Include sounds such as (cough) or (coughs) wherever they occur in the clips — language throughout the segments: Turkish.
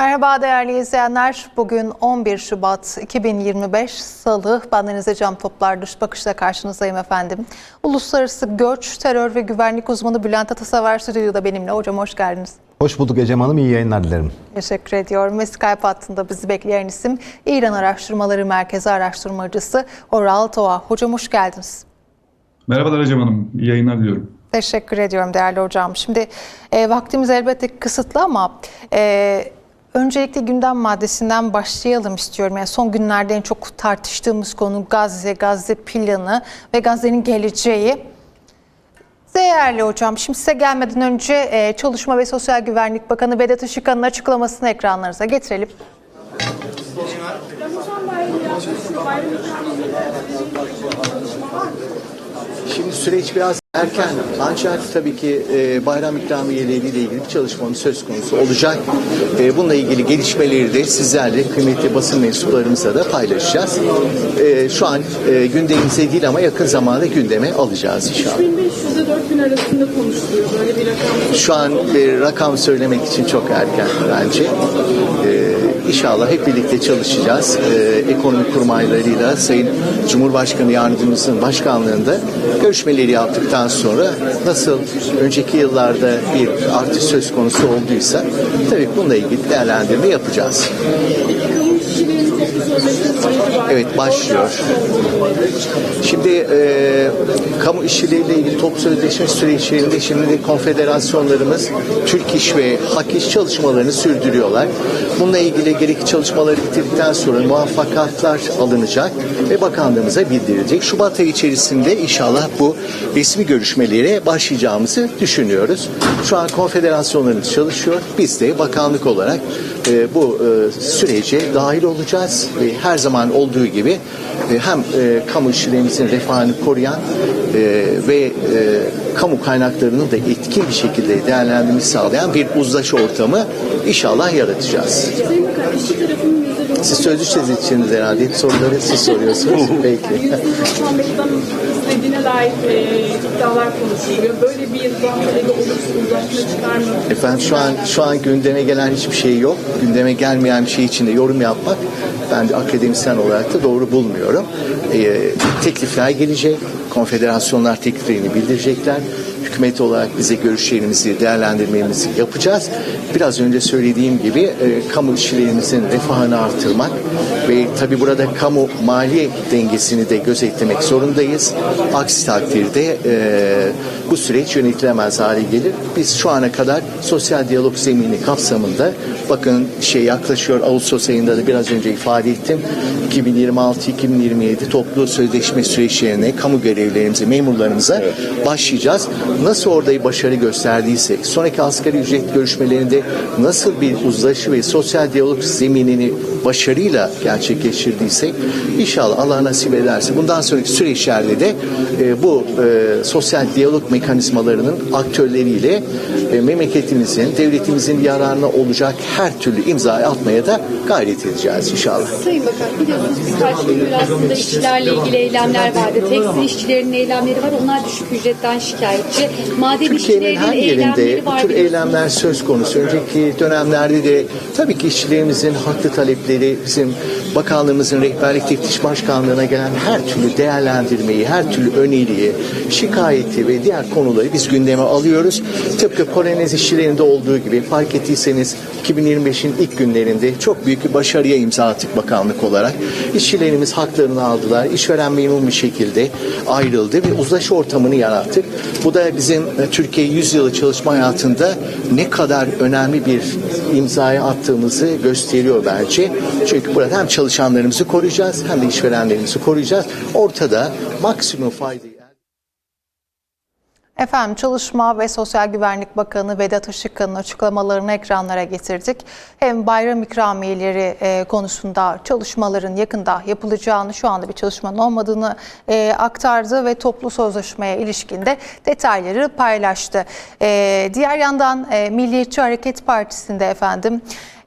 Merhaba değerli izleyenler. Bugün 11 Şubat 2025 Salı. Ben Denize Cam Toplar Dış Bakış'ta karşınızdayım efendim. Uluslararası Göç, Terör ve Güvenlik Uzmanı Bülent Atasever stüdyoda benimle. Hocam hoş geldiniz. Hoş bulduk Ecem Hanım. İyi yayınlar dilerim. Teşekkür ediyorum. Ve Skype hattında bizi bekleyen isim İran Araştırmaları Merkezi Araştırmacısı Oral Toğa. Hocam hoş geldiniz. Merhabalar Ecem Hanım. İyi yayınlar diliyorum. Teşekkür ediyorum değerli hocam. Şimdi e, vaktimiz elbette kısıtlı ama e, öncelikle gündem maddesinden başlayalım istiyorum. Yani son günlerde en çok tartıştığımız konu Gazze, Gazze planı ve Gazze'nin geleceği. Değerli hocam, şimdi size gelmeden önce e, Çalışma ve Sosyal Güvenlik Bakanı Vedat Işıkhan'ın açıklamasını ekranlarınıza getirelim. Şimdi süreç biraz erken ancak tabii ki e, bayram ikramiyeleriyle ilgili bir çalışmamız söz konusu olacak. E, bununla ilgili gelişmeleri de sizlerle kıymetli basın mensuplarımızla da paylaşacağız. E, şu an e, gündemimize değil ama yakın zamanda gündeme alacağız inşallah. 3500 ile 4000 arasında konuşuluyor böyle bir rakam. Şu an e, rakam söylemek için çok erken bence. E, inşallah hep birlikte çalışacağız. E, ekonomi kurmaylarıyla Sayın Cumhurbaşkanı Yardımcımızın başkanlığında görüşmeleri yaptıktan sonra nasıl önceki yıllarda bir artış söz konusu olduysa tabii bununla ilgili değerlendirme yapacağız. Evet başlıyor. Şimdi e, kamu işçileriyle ilgili top sözleşme süreçlerinde şimdi konfederasyonlarımız Türk İş ve Hak İş çalışmalarını sürdürüyorlar. Bununla ilgili gerekli çalışmaları bitirdikten sonra muvaffakatlar alınacak ve bakanlığımıza bildirilecek. Şubat ayı içerisinde inşallah bu resmi görüşmelere başlayacağımızı düşünüyoruz. Şu an konfederasyonlarımız çalışıyor. Biz de bakanlık olarak e, bu e, sürece dahil olacağız ve her zaman olduğu gibi e, hem e, kamu işçilerimizin refahını koruyan e, ve e, kamu kaynaklarını da etkin bir şekilde değerlendirmeyi sağlayan bir uzlaşı ortamı inşallah yaratacağız. Sayın Bakan işçi tarafının %90 Siz sözlü çizeceksiniz herhalde. Hep soruları siz soruyorsunuz. (laughs) Peki. %95'den istediğine dair e, iddialar konuşuluyor. Böyle bir talebi olursa uzlaşma çıkar mı? Efendim şu an şu an gündeme gelen hiçbir şey yok. Gündeme gelmeyen bir şey için de yorum yapmak ben de akademisyen olarak da doğru bulmuyorum. Ee, teklifler gelecek. Konfederasyonlar tekliflerini bildirecekler. Hükümet olarak bize görüşlerimizi, değerlendirmemizi yapacağız. Biraz önce söylediğim gibi e, kamu işçilerimizin refahını artırmak ve tabi burada kamu mali dengesini de gözetlemek zorundayız. Aksi takdirde e, bu süreç yönetilemez hale gelir. Biz şu ana kadar sosyal diyalog zemini kapsamında bakın şey yaklaşıyor Ağustos ayında da biraz önce ifade ettim. 2026-2027 toplu sözleşme süreçlerine kamu görevlilerimize, memurlarımıza başlayacağız. Nasıl orada başarı gösterdiysek, sonraki asgari ücret görüşmelerinde nasıl bir uzlaşı ve sosyal diyalog zeminini başarıyla gerçekleştirdiysek inşallah Allah nasip ederse bundan sonraki süreçlerde de e, bu e, sosyal diyalog mekanizmalarının aktörleriyle e, memleketimizin, devletimizin yararına olacak her türlü imzayı atmaya da gayret edeceğiz inşallah. Sayın Bakan biliyorsunuz birkaç gündür aslında işçilerle ilgili eylemler vardı. Tekstil işçilerinin eylemleri var. Onlar düşük ücretten şikayetçi. Maden Türkiye'nin her yerinde bu tür eylemler söz konusu. Önceki dönemlerde de tabii ki işçilerimizin haklı talepleri bizim bakanlığımızın rehberlik teftiş başkanlığına gelen her türlü değerlendirmeyi, her türlü öneriyi, şikayeti ve diğer konuları biz gündeme alıyoruz. Tıpkı Polonez işçilerinde olduğu gibi fark ettiyseniz 2025'in ilk günlerinde çok büyük bir başarıya imza attık bakanlık olarak. İşçilerimiz haklarını aldılar. İşveren memnun bir şekilde ayrıldı ve uzlaşı ortamını yarattık. Bu da bizim e, Türkiye 100 yılı çalışma hayatında ne kadar önemli bir imzaya attığımızı gösteriyor bence. Çünkü burada hem çalışanlarımızı koruyacağız hem de işverenlerimizi koruyacağız. Ortada maksimum faydayı Efendim Çalışma ve Sosyal Güvenlik Bakanı Vedat Işıkhan'ın açıklamalarını ekranlara getirdik. Hem bayram ikramiyeleri e, konusunda çalışmaların yakında yapılacağını, şu anda bir çalışmanın olmadığını e, aktardı ve toplu sözleşmeye ilişkinde detayları paylaştı. E, diğer yandan e, Milliyetçi Hareket Partisi'nde efendim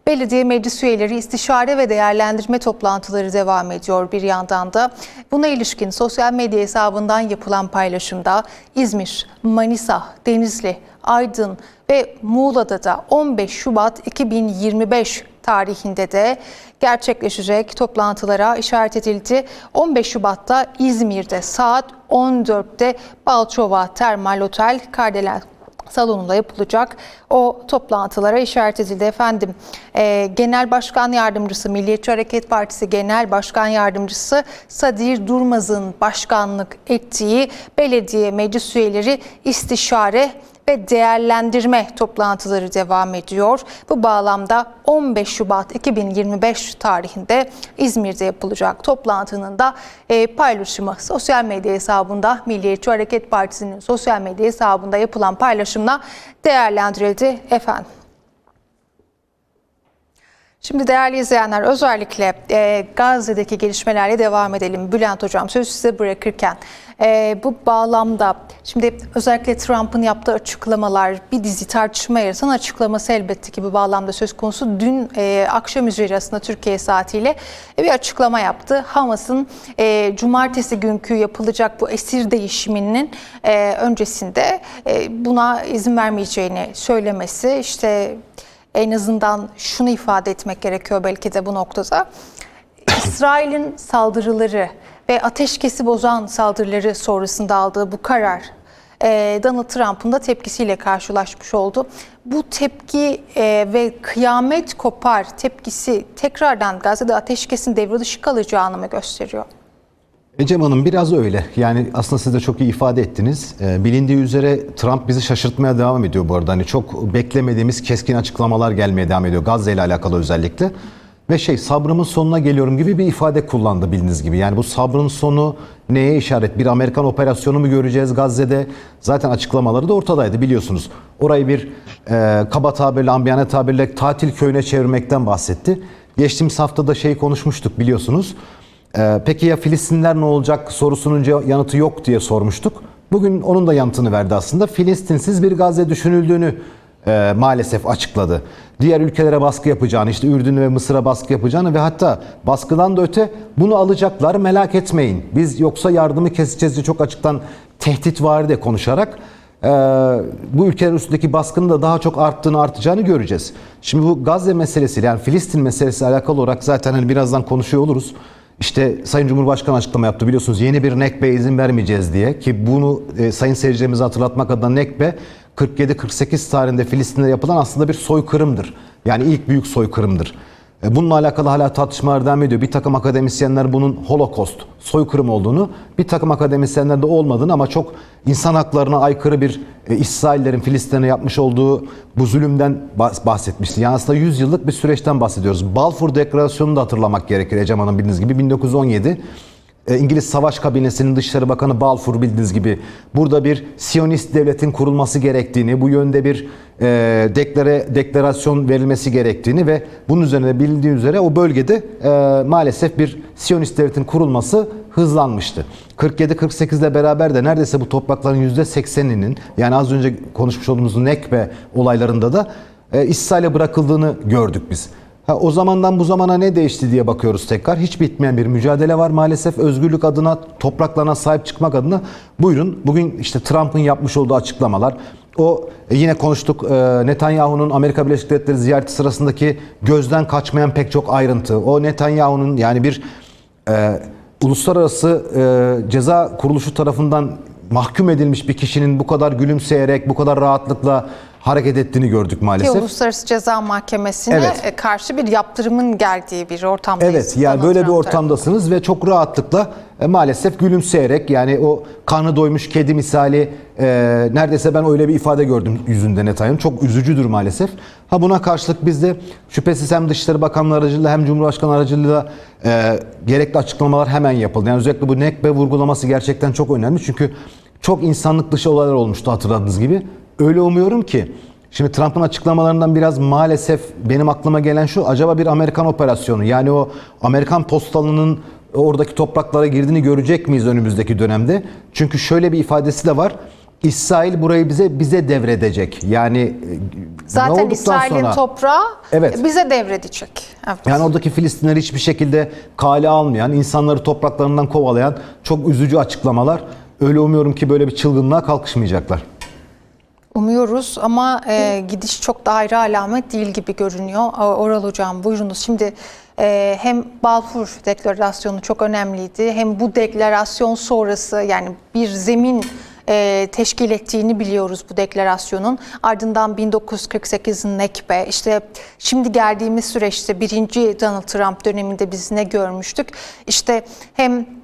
Belediye meclis üyeleri istişare ve değerlendirme toplantıları devam ediyor bir yandan da. Buna ilişkin sosyal medya hesabından yapılan paylaşımda İzmir, Manisa, Denizli, Aydın ve Muğla'da da 15 Şubat 2025 tarihinde de gerçekleşecek toplantılara işaret edildi. 15 Şubat'ta İzmir'de saat 14'te Balçova Termal Otel Kardelen salonunda yapılacak o toplantılara işaret edildi efendim. Ee, Genel Başkan Yardımcısı, Milliyetçi Hareket Partisi Genel Başkan Yardımcısı Sadir Durmaz'ın başkanlık ettiği belediye meclis üyeleri istişare ve değerlendirme toplantıları devam ediyor. Bu bağlamda 15 Şubat 2025 tarihinde İzmir'de yapılacak toplantının da e, paylaşımı sosyal medya hesabında Milliyetçi Hareket Partisi'nin sosyal medya hesabında yapılan paylaşımla değerlendirildi efendim. Şimdi değerli izleyenler özellikle e, Gazze'deki gelişmelerle devam edelim. Bülent Hocam sözü size bırakırken e, bu bağlamda şimdi özellikle Trump'ın yaptığı açıklamalar bir dizi tartışma yaratan açıklaması elbette ki bu bağlamda söz konusu. Dün e, akşam üzeri aslında Türkiye saatiyle bir açıklama yaptı. Hamas'ın e, cumartesi günkü yapılacak bu esir değişiminin e, öncesinde e, buna izin vermeyeceğini söylemesi işte en azından şunu ifade etmek gerekiyor belki de bu noktada. (coughs) İsrail'in saldırıları ve ateşkesi bozan saldırıları sonrasında aldığı bu karar e, Donald Trump'ın da tepkisiyle karşılaşmış oldu. Bu tepki e, ve kıyamet kopar tepkisi tekrardan Gazze'de ateşkesin devre dışı kalacağını mı gösteriyor? Ecem Hanım biraz öyle. Yani aslında siz de çok iyi ifade ettiniz. Ee, bilindiği üzere Trump bizi şaşırtmaya devam ediyor bu arada. Hani çok beklemediğimiz keskin açıklamalar gelmeye devam ediyor. Gazze ile alakalı özellikle. Ve şey sabrımın sonuna geliyorum gibi bir ifade kullandı bildiğiniz gibi. Yani bu sabrın sonu neye işaret? Bir Amerikan operasyonu mu göreceğiz Gazze'de? Zaten açıklamaları da ortadaydı biliyorsunuz. Orayı bir e, kaba tabirle, ambiyane tabirle tatil köyüne çevirmekten bahsetti. Geçtiğimiz hafta da şey konuşmuştuk biliyorsunuz. Ee, peki ya Filistinler ne olacak sorusunun yanıtı yok diye sormuştuk. Bugün onun da yanıtını verdi aslında. Filistinsiz bir Gazze düşünüldüğünü e, maalesef açıkladı. Diğer ülkelere baskı yapacağını, işte Ürdün ve Mısır'a baskı yapacağını ve hatta baskıdan da öte bunu alacaklar merak etmeyin. Biz yoksa yardımı keseceğiz diye çok açıktan tehdit var de konuşarak e, bu ülkelerin üstündeki baskının da daha çok arttığını artacağını göreceğiz. Şimdi bu Gazze meselesiyle yani Filistin meselesiyle alakalı olarak zaten hani birazdan konuşuyor oluruz. İşte Sayın Cumhurbaşkanı açıklama yaptı biliyorsunuz yeni bir nekbe izin vermeyeceğiz diye ki bunu e, sayın seyircilerimize hatırlatmak adına nekbe 47-48 tarihinde Filistin'de yapılan aslında bir soykırımdır. Yani ilk büyük soykırımdır. E, Bununla alakalı hala tartışmalar devam ediyor. Bir takım akademisyenler bunun holokost, soykırım olduğunu, bir takım akademisyenler de olmadığını ama çok insan haklarına aykırı bir e, İsraillerin Filistin'e yapmış olduğu bu zulümden bahs- bahsetmişti. Yani aslında 100 yıllık bir süreçten bahsediyoruz. Balfour Deklarasyonu'nu da hatırlamak gerekir Ecem Hanım bildiğiniz gibi 1917 e, İngiliz Savaş Kabinesi'nin Dışişleri Bakanı Balfour bildiğiniz gibi burada bir Siyonist devletin kurulması gerektiğini, bu yönde bir e, deklare, deklarasyon verilmesi gerektiğini ve bunun üzerine bilindiği üzere o bölgede e, maalesef bir Siyonist devletin kurulması hızlanmıştı. 47-48 ile beraber de neredeyse bu toprakların %80'inin yani az önce konuşmuş olduğumuz Nekbe olaylarında da e, İsrail'e bırakıldığını gördük biz. Ha, o zamandan bu zamana ne değişti diye bakıyoruz tekrar. Hiç bitmeyen bir mücadele var maalesef. Özgürlük adına, topraklarına sahip çıkmak adına. Buyurun bugün işte Trump'ın yapmış olduğu açıklamalar. O e, yine konuştuk e, Netanyahu'nun Amerika Birleşik Devletleri ziyareti sırasındaki gözden kaçmayan pek çok ayrıntı. O Netanyahu'nun yani bir e, uluslararası e, ceza kuruluşu tarafından mahkum edilmiş bir kişinin bu kadar gülümseyerek, bu kadar rahatlıkla hareket ettiğini gördük Ki maalesef. Uluslararası Ceza Mahkemesi'ne Evet. e, karşı bir yaptırımın geldiği bir ortamdayız. Evet yani Donald böyle bir ortamdasınız ve çok rahatlıkla e, maalesef gülümseyerek yani o karnı doymuş kedi misali e, neredeyse ben öyle bir ifade gördüm yüzünde Netanyahu'nun. Çok üzücüdür maalesef. Ha buna karşılık biz de şüphesiz hem Dışişleri Bakanlığı aracılığıyla hem Cumhurbaşkanı aracılığıyla e, gerekli açıklamalar hemen yapıldı. Yani özellikle bu nekbe vurgulaması gerçekten çok önemli. Çünkü çok insanlık dışı olaylar olmuştu hatırladığınız gibi. Öyle umuyorum ki Şimdi Trump'ın açıklamalarından biraz maalesef benim aklıma gelen şu acaba bir Amerikan operasyonu yani o Amerikan postalının oradaki topraklara girdiğini görecek miyiz önümüzdeki dönemde? Çünkü şöyle bir ifadesi de var. İsrail burayı bize bize devredecek. Yani e, ne Zaten İsrail'in sonra- toprağı Evet. bize devredecek. Evet. yani oradaki Filistinleri hiçbir şekilde kale almayan, insanları topraklarından kovalayan çok üzücü açıklamalar. Öyle umuyorum ki böyle bir çılgınlığa kalkışmayacaklar. Umuyoruz ama e, gidiş çok da ayrı alamet değil gibi görünüyor. Oral Hocam buyurunuz. Şimdi e, hem Balfour Deklarasyonu çok önemliydi hem bu deklarasyon sonrası yani bir zemin e, teşkil ettiğini biliyoruz bu deklarasyonun. Ardından 1948'in Nekbe, işte şimdi geldiğimiz süreçte birinci Donald Trump döneminde biz ne görmüştük? İşte hem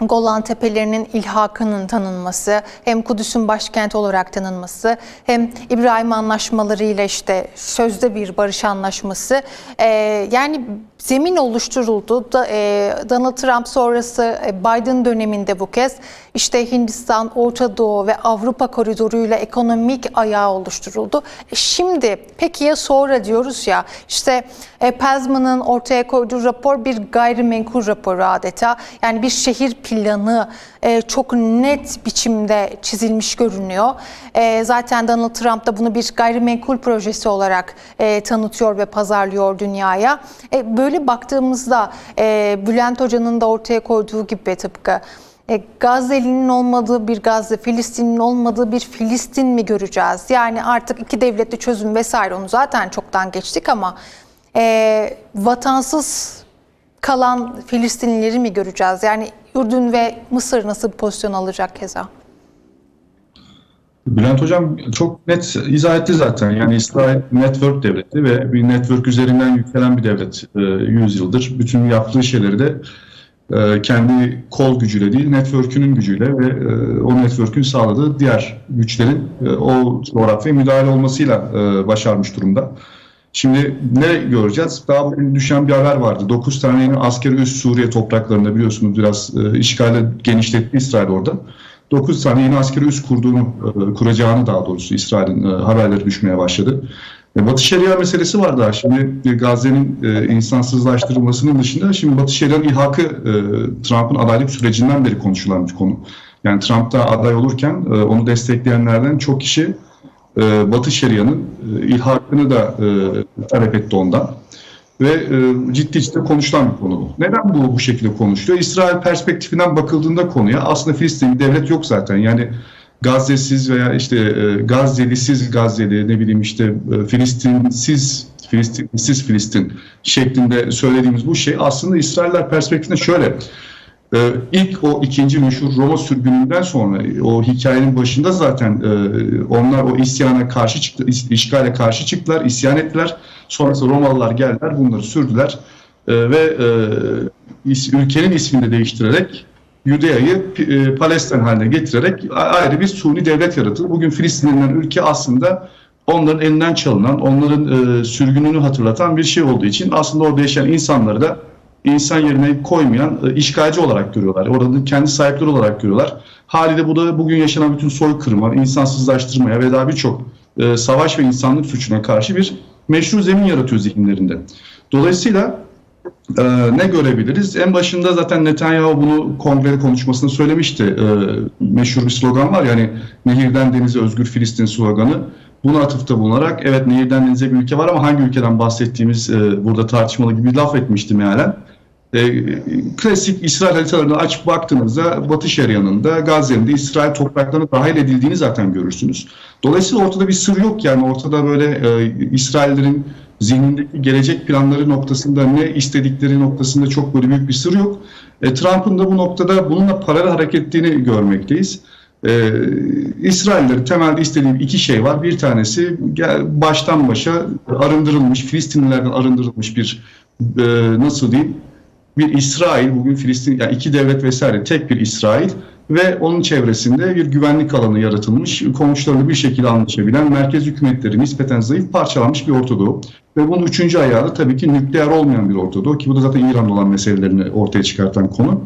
Golan Tepelerinin ilhakının tanınması, hem Kudüs'ün başkenti olarak tanınması, hem İbrahim anlaşmalarıyla işte sözde bir barış anlaşması. Ee, yani zemin oluşturuldu. Da, e, Donald Trump sonrası e, Biden döneminde bu kez işte Hindistan, Orta Doğu ve Avrupa koridoruyla ekonomik ayağı oluşturuldu. E, şimdi peki ya sonra diyoruz ya işte e, Pelzman'ın ortaya koyduğu rapor bir gayrimenkul raporu adeta. Yani bir şehir planı e, çok net biçimde çizilmiş görünüyor. E, zaten Donald Trump da bunu bir gayrimenkul projesi olarak e, tanıtıyor ve pazarlıyor dünyaya. E, böyle baktığımızda e, Bülent Hoca'nın da ortaya koyduğu gibi tıpkı e, Gazze'linin olmadığı bir Gazze, Filistin'in olmadığı bir Filistin mi göreceğiz? Yani artık iki devletli çözüm vesaire onu zaten çoktan geçtik ama e, vatansız kalan Filistinlileri mi göreceğiz? Yani Ürdün ve Mısır nasıl bir pozisyon alacak keza? Bülent Hocam çok net izah etti zaten. Yani İsrail network devleti ve bir network üzerinden yükselen bir devlet e, 100 yıldır. Bütün yaptığı şeyleri de e, kendi kol gücüyle değil, network'ünün gücüyle ve e, o network'ün sağladığı diğer güçlerin e, o coğrafyaya müdahale olmasıyla e, başarmış durumda. Şimdi ne göreceğiz? Daha bugün düşen bir haber vardı. 9 tane yeni askeri üs Suriye topraklarında biliyorsunuz biraz e, işgale genişletti İsrail orada. 9 tane yeni askeri üs kurduğunu, e, kuracağını daha doğrusu İsrail'in e, haberleri düşmeye başladı. E, Batı Şeria meselesi var daha. Şimdi e, Gazze'nin insansızlaştırılmasının dışında şimdi Batı Şeria'nın ilhakı e, Trump'ın adaylık sürecinden beri konuşulan bir konu. Yani Trump da aday olurken onu destekleyenlerden çok kişi Batı Şeria'nın ilhakını da e, talep etti ondan. Ve e, ciddi ciddi konuşulan bir konu bu. Neden bu bu şekilde konuşuluyor? İsrail perspektifinden bakıldığında konuya aslında Filistin bir devlet yok zaten. Yani Gazze'siz veya işte e, Gazze'lisiz Gazze'li ne bileyim işte e, Filistinsiz Filistinsiz Filistin şeklinde söylediğimiz bu şey aslında İsrailler perspektifinde şöyle. Ee, ilk o ikinci meşhur Roma sürgününden sonra o hikayenin başında zaten e, onlar o isyana karşı çıktı, işgale karşı çıktılar, isyan ettiler. Sonrasında Romalılar geldiler, bunları sürdüler E, ve e, is- ülkenin ismini de değiştirerek Yudea'yı e, Palestin haline getirerek ayrı bir suni devlet yaratıldı. Bugün Filistin denilen ülke aslında onların elinden çalınan, onların e, sürgününü hatırlatan bir şey olduğu için aslında orada yaşayan insanları da insan yerine koymayan e, işgalci olarak görüyorlar. Orada kendi sahipleri olarak görüyorlar. Haliyle bu da bugün yaşanan bütün soykırıma, insansızlaştırmaya ve daha birçok e, savaş ve insanlık suçuna karşı bir meşru zemin yaratıyor zihinlerinde. Dolayısıyla e, ne görebiliriz? En başında zaten Netanyahu bunu kongrede konuşmasında söylemişti. E, meşhur bir slogan var yani nehirden denize özgür Filistin sloganı. Buna atıfta bulunarak evet nehirden denize bir ülke var ama hangi ülkeden bahsettiğimiz e, burada tartışmalı gibi bir laf etmişti mealen. E, klasik İsrail haritalarını açıp baktığınızda Batı Şeria'nın da Gazze'nin de İsrail topraklarına dahil edildiğini zaten görürsünüz. Dolayısıyla ortada bir sır yok yani ortada böyle e, İsraillerin zihnindeki gelecek planları noktasında ne istedikleri noktasında çok böyle büyük bir sır yok. E, Trump'ın da bu noktada bununla paralel hareket ettiğini görmekteyiz. Ee, İsraillerin temelde istediği iki şey var. Bir tanesi baştan başa arındırılmış, Filistinlilerden arındırılmış bir e, nasıl diyeyim bir İsrail bugün Filistin yani iki devlet vesaire tek bir İsrail ve onun çevresinde bir güvenlik alanı yaratılmış, komşularıyla bir şekilde anlaşabilen merkez hükümetleri nispeten zayıf parçalanmış bir Ortadoğu. Ve bunun üçüncü ayağı da tabii ki nükleer olmayan bir Ortadoğu ki bu da zaten İran'da olan meselelerini ortaya çıkartan konu.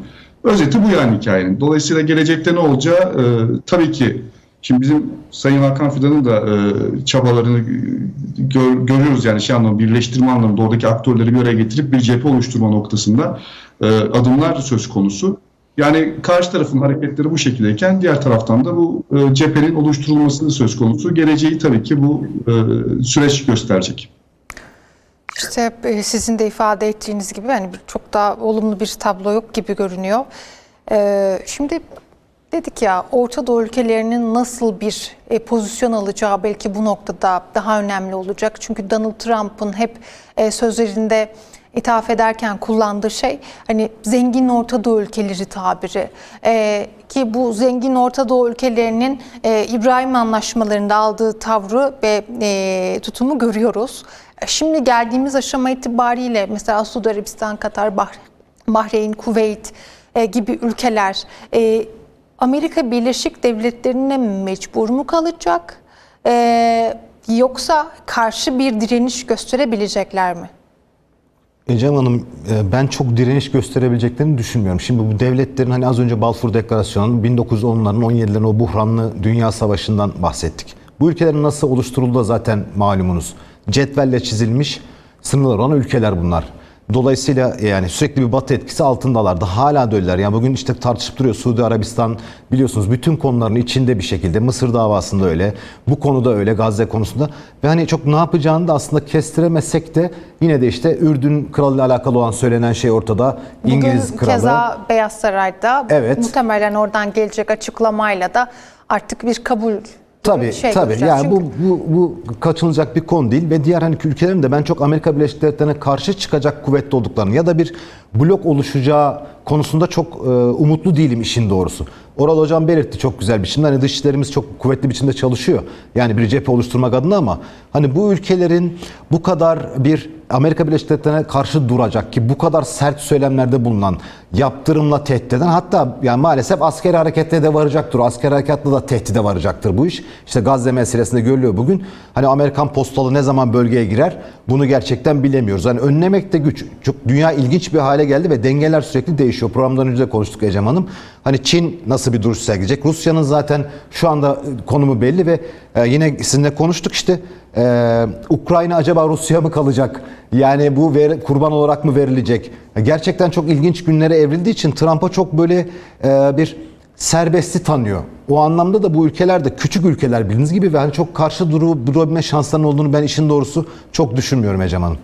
Özeti bu yani hikayenin. Dolayısıyla gelecekte ne olacağı e, tabii ki şimdi bizim Sayın Hakan Fidan'ın da e, çabalarını gör- görüyoruz yani şey anlamda birleştirme anlamında oradaki aktörleri bir araya getirip bir cephe oluşturma noktasında e, adımlar söz konusu. Yani karşı tarafın hareketleri bu şekildeyken diğer taraftan da bu e, cephenin oluşturulması söz konusu. Geleceği tabii ki bu e, süreç gösterecek. İşte e, sizin de ifade ettiğiniz gibi bir- çok daha olumlu bir tablo yok gibi görünüyor. Ee, Şimdi Dedik ya Orta Doğu ülkelerinin nasıl bir e, pozisyon alacağı belki bu noktada daha önemli olacak. Çünkü Donald Trump'ın hep e, sözlerinde ithaf ederken kullandığı şey hani zengin Orta Doğu ülkeleri tabiri. E, ki bu zengin Orta Doğu ülkelerinin e, İbrahim anlaşmalarında aldığı tavrı ve e, tutumu görüyoruz. E, Şimdi geldiğimiz aşama itibariyle mesela Suudi Arabistan, Katar, Bah- Bahreyn, Kuveyt e, gibi ülkeler e, Amerika Birleşik Devletleri'ne mecbur mu kalacak? E, yoksa karşı bir direniş gösterebilecekler mi? Ecem Hanım e, ben çok direniş gösterebileceklerini düşünmüyorum. Şimdi bu devletlerin hani az önce Balfour Deklarasyonu 1910'ların 17'lerin o buhranlı dünya savaşından bahsettik. Bu ülkelerin nasıl oluşturulduğu zaten malumunuz. Cetvelle çizilmiş sınırlar olan ülkeler bunlar. Dolayısıyla yani sürekli bir batı etkisi altındalardı. Hala da öyleler. Yani bugün işte tartışıp duruyor Suudi Arabistan biliyorsunuz bütün konuların içinde bir şekilde. Mısır davasında öyle. Bu konuda öyle Gazze konusunda. Ve hani çok ne yapacağını da aslında kestiremesek de yine de işte Ürdün kralıyla alakalı olan söylenen şey ortada. İngiliz Bugün kralı. keza Beyaz Saray'da Evet. muhtemelen oradan gelecek açıklamayla da artık bir kabul Tabii şey tabii. göreceğiz. Yani Çünkü- bu, bu bu kaçınılacak bir konu değil ve diğer hani ülkelerin de ben çok Amerika Birleşik Devletleri'ne karşı çıkacak kuvvetli olduklarını ya da bir blok oluşacağı konusunda çok e, umutlu değilim işin doğrusu. Oral hocam belirtti çok güzel biçimde. Hani dışişlerimiz çok kuvvetli biçimde çalışıyor. Yani bir cephe oluşturmak adına ama hani bu ülkelerin bu kadar bir Amerika Birleşik Devletleri'ne karşı duracak ki bu kadar sert söylemlerde bulunan, yaptırımla tehdit eden hatta yani maalesef askeri hareketle de varacaktır. Askeri harekatla da tehdide varacaktır bu iş. İşte Gazze meselesinde görülüyor bugün. Hani Amerikan postalı ne zaman bölgeye girer bunu gerçekten bilemiyoruz. Hani önlemek de güç. Çok dünya ilginç bir hale geldi ve dengeler sürekli değişiyor. Programdan önce de konuştuk Ecem Hanım. Hani Çin nasıl bir duruş sergileyecek? Rusya'nın zaten şu anda konumu belli ve e, yine sizinle konuştuk işte ee, Ukrayna acaba Rusya mı kalacak? Yani bu ver- kurban olarak mı verilecek? Gerçekten çok ilginç günlere evrildiği için Trump'a çok böyle e, bir serbestli tanıyor. O anlamda da bu ülkeler de küçük ülkeler bildiğiniz gibi ve hani çok karşı durabilme şanslarının olduğunu ben işin doğrusu çok düşünmüyorum Ecem Hanım.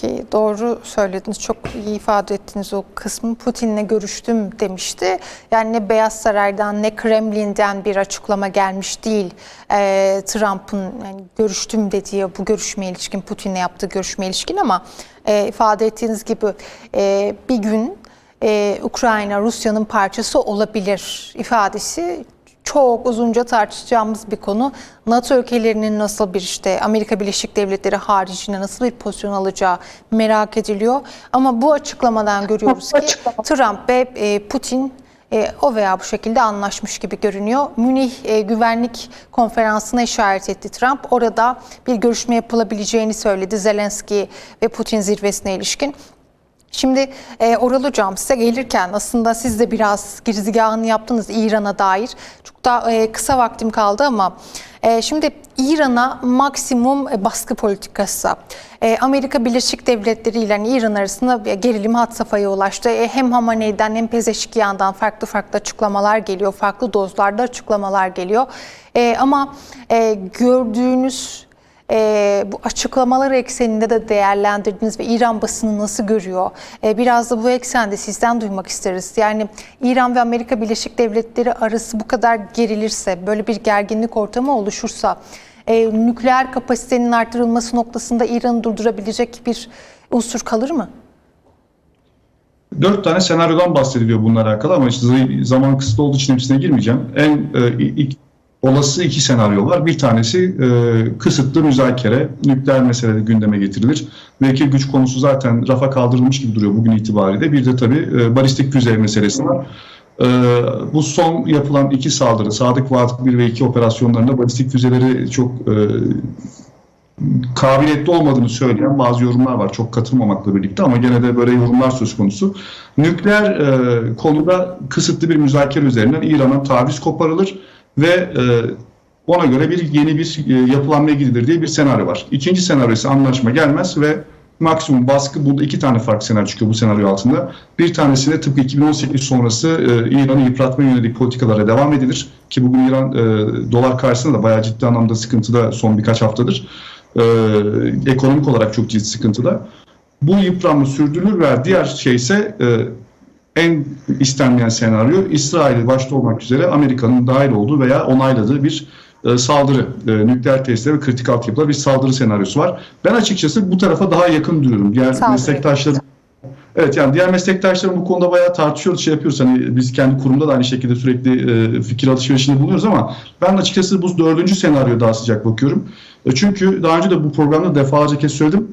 Ki doğru söylediniz, çok iyi ifade ettiniz o kısmı. Putin'le görüştüm demişti. Yani ne Beyaz Saray'dan ne Kremlin'den bir açıklama gelmiş değil. Ee, Trump'ın yani görüştüm dediği bu görüşmeye ilişkin, Putin'le yaptığı görüşmeye ilişkin ama e, ifade ettiğiniz gibi e, bir gün e, Ukrayna Rusya'nın parçası olabilir ifadesi çok uzunca tartışacağımız bir konu. NATO ülkelerinin nasıl bir işte Amerika Birleşik Devletleri haricinde nasıl bir pozisyon alacağı merak ediliyor. Ama bu açıklamadan görüyoruz ki Trump ve e, Putin e, o veya bu şekilde anlaşmış gibi görünüyor. Münih e, Güvenlik Konferansı'na işaret etti Trump. Orada bir görüşme yapılabileceğini söyledi Zelenski ve Putin zirvesine ilişkin. Şimdi e, Oral Hocam size gelirken aslında siz de biraz girizgahını yaptınız İran'a dair. Çok da e, kısa vaktim kaldı ama e, şimdi İran'a maksimum e, baskı politikası. E, Amerika Birleşik Devletleri ile İran arasında gerilim hat safhaya ulaştı. E, hem Hamaney'den hem Pezeşkiyan'dan farklı farklı açıklamalar geliyor. Farklı dozlarda açıklamalar geliyor. E, ama e, gördüğünüz e, bu açıklamalar ekseninde de değerlendirdiniz ve İran basını nasıl görüyor? E, biraz da bu eksende sizden duymak isteriz. Yani İran ve Amerika Birleşik Devletleri arası bu kadar gerilirse, böyle bir gerginlik ortamı oluşursa, e, nükleer kapasitenin artırılması noktasında İran'ı durdurabilecek bir unsur kalır mı? Dört tane senaryodan bahsediliyor bununla alakalı ama işte zaman kısıtlı olduğu için hepsine girmeyeceğim. En e, ilk, olası iki senaryo var. Bir tanesi e, kısıtlı müzakere, nükleer mesele gündeme getirilir. Ve iki güç konusu zaten rafa kaldırılmış gibi duruyor bugün itibariyle. Bir de tabii e, balistik füze meselesi var. E, bu son yapılan iki saldırı, Sadık Vaat 1 ve 2 operasyonlarında balistik füzeleri çok e, kabiliyetli olmadığını söyleyen bazı yorumlar var. Çok katılmamakla birlikte ama gene de böyle yorumlar söz konusu. Nükleer e, konuda kısıtlı bir müzakere üzerinden İran'a taviz koparılır ve e, ona göre bir yeni bir e, yapılanmaya gidilir diye bir senaryo var. İkinci senaryo ise anlaşma gelmez ve maksimum baskı burada iki tane farklı senaryo çıkıyor bu senaryo altında. Bir tanesinde tıpkı 2018 sonrası e, İran'ı yıpratma yönelik politikalara devam edilir. Ki bugün İran e, dolar karşısında da bayağı ciddi anlamda sıkıntıda son birkaç haftadır. E, ekonomik olarak çok ciddi sıkıntıda. Bu yıpranma sürdürülür ve diğer şey ise e, en istenmeyen senaryo İsrail başta olmak üzere Amerika'nın dahil olduğu veya onayladığı bir e, saldırı, e, nükleer testlere ve kritik altyapılara bir saldırı senaryosu var. Ben açıkçası bu tarafa daha yakın duruyorum. Diğer Saldırı. meslektaşlarım Evet yani diğer meslektaşlarım bu konuda bayağı tartışıyoruz, şey yapıyoruz. Hani biz kendi kurumda da aynı şekilde sürekli e, fikir alışverişinde bulunuyoruz ama ben açıkçası bu dördüncü senaryoya daha sıcak bakıyorum. E, çünkü daha önce de bu programda defalarca kez söyledim.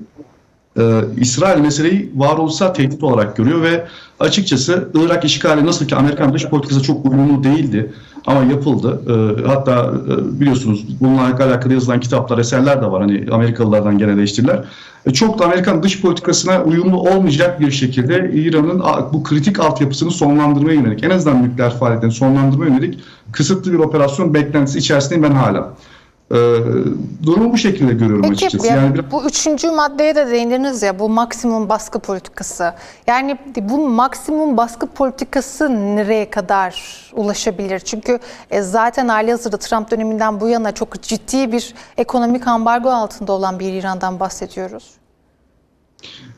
E, İsrail meseleyi varoluşsal tehdit olarak görüyor ve açıkçası Irak işgali nasıl ki Amerikan dış politikası çok uyumlu değildi ama yapıldı. E, hatta e, biliyorsunuz bununla alakalı yazılan kitaplar, eserler de var. Hani Amerikalılardan gelen eleştiriler. E, çok da Amerikan dış politikasına uyumlu olmayacak bir şekilde İran'ın bu kritik altyapısını sonlandırmaya yönelik, en azından nükleer faaliyetlerini sonlandırmaya yönelik kısıtlı bir operasyon beklentisi içerisindeyim ben hala. E, durumu bu şekilde görüyorum Peki açıkçası. ya Yani biraz- bu üçüncü maddeye de değindiniz ya bu maksimum baskı politikası. Yani bu maksimum baskı politikası nereye kadar ulaşabilir? Çünkü e, zaten halihazırda Trump döneminden bu yana çok ciddi bir ekonomik ambargo altında olan bir İran'dan bahsediyoruz.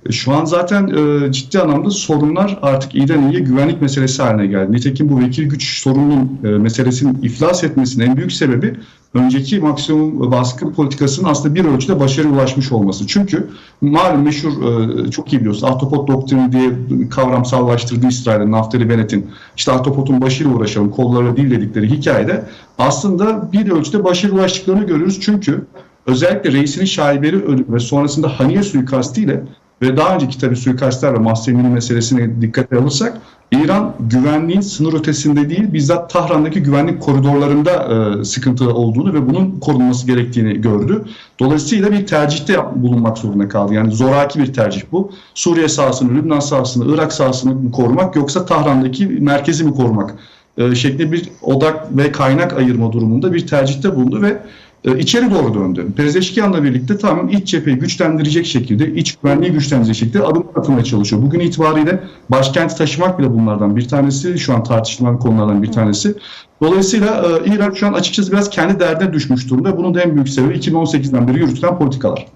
E, Şu an zaten e, ciddi anlamda sorunlar artık iyiden iyiye güvenlik meselesi haline geldi. Nitekim bu vekil güç sorununun e, meselesinin iflas etmesinin en büyük sebebi önceki maksimum baskı politikasının aslında bir ölçüde başarıya ulaşmış olması. Çünkü malum meşhur e, çok iyi biliyorsunuz Ahtapot doktrini diye kavramsallaştırdı İsrail'in Naftali Bennett'in işte Ahtapot'un başıyla uğraşalım kollarla değil dedikleri hikayede aslında bir ölçüde başarıya ulaştıklarını görüyoruz. Çünkü özellikle reisinin şaibeli ölümü ve sonrasında Haniye suikastiyle ve daha önceki tabii suikastler ve Mahseni'nin meselesine dikkate alırsak İran güvenliğin sınır ötesinde değil bizzat Tahran'daki güvenlik koridorlarında e, sıkıntı olduğunu ve bunun korunması gerektiğini gördü. Dolayısıyla bir tercihte bulunmak zorunda kaldı. Yani zoraki bir tercih bu. Suriye sahasını, Lübnan sahasını, Irak sahasını mı korumak yoksa Tahran'daki merkezi mi korumak e, şeklinde bir odak ve kaynak ayırma durumunda bir tercihte bulundu ve içeri doğru döndü. Pezeşkiyan'la birlikte tamamen iç cepheyi güçlendirecek şekilde, iç güvenliği güçlendirecek şekilde adım atmaya çalışıyor. Bugün itibariyle başkenti taşımak bile bunlardan bir tanesi. Şu an tartışılan konulardan bir tanesi. Dolayısıyla e, Irak şu an açıkçası biraz kendi derdine düşmüş durumda. Bunun da en büyük sebebi 2018'den beri yürütülen politikalar.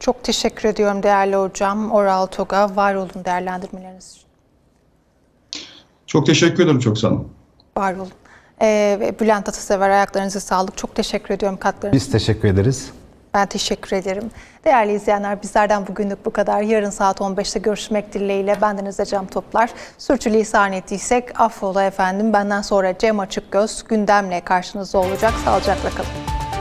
Çok teşekkür ediyorum değerli hocam. Oral Toga var olun değerlendirmeleriniz için. Çok teşekkür ederim. Çok sağ olun. Var olun. Ee, ve Bülent Atasever ayaklarınıza sağlık. Çok teşekkür ediyorum katkılarınız Biz teşekkür ederiz. Ben teşekkür ederim. Değerli izleyenler bizlerden bugünlük bu kadar. Yarın saat 15'te görüşmek dileğiyle bendeniz de Cem Toplar. Sürçülisan ettiysek affola efendim. Benden sonra Cem Açıkgöz gündemle karşınızda olacak. Sağlıcakla kalın.